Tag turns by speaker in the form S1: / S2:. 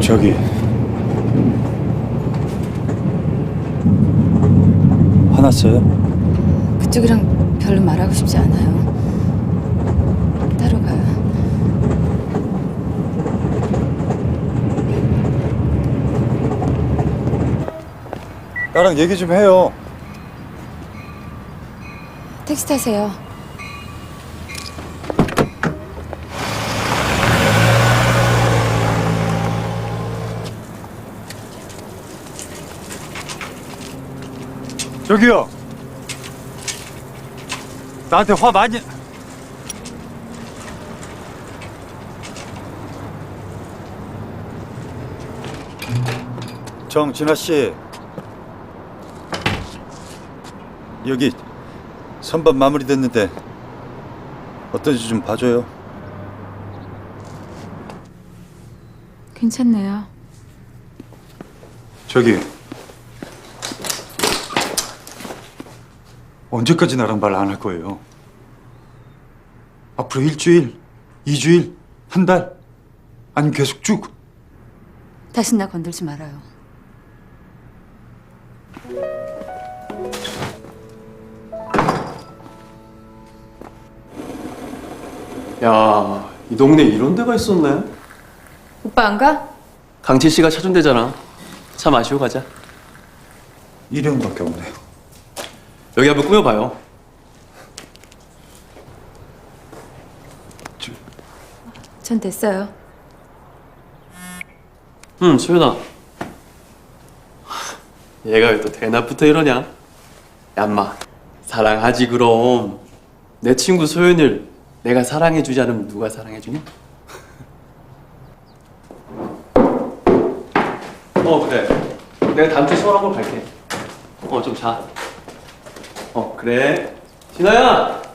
S1: 저기 화났어요?
S2: 그쪽이랑 별로 말하고 싶지 않아요. 따로 가요.
S1: 나랑 얘기 좀 해요.
S2: 택시 타세요.
S1: 저기요. 나한테 화 많이. 정진아 씨. 여기 선반 마무리됐는데 어떤지 좀 봐줘요.
S2: 괜찮네요.
S1: 저기 언제까지 나랑 말 안 할 거예요? 앞으로 일주일, 이주일, 한 달, 아니면 계속 쭉.
S2: 다신 나 건들지 말아요.
S3: 야, 이 동네 이런 데가 있었네.
S2: 오빠 안 가?
S3: 강치 씨가 찾은 데잖아. 차 마시고 가자.
S1: 일형밖에 없네요.
S3: 여기 한번 꾸며봐요.
S2: 전 됐어요.
S3: 응, 소연아. 얘가 왜 또 대낮부터 이러냐? 얌마, 사랑하지 그럼. 내 친구 소연이를 내가 사랑해주지 않으면 누가 사랑해주냐? 어, 그래. 내가 주에 서울 한번 갈게. 어, 좀 자. 어, 그래. 진아야!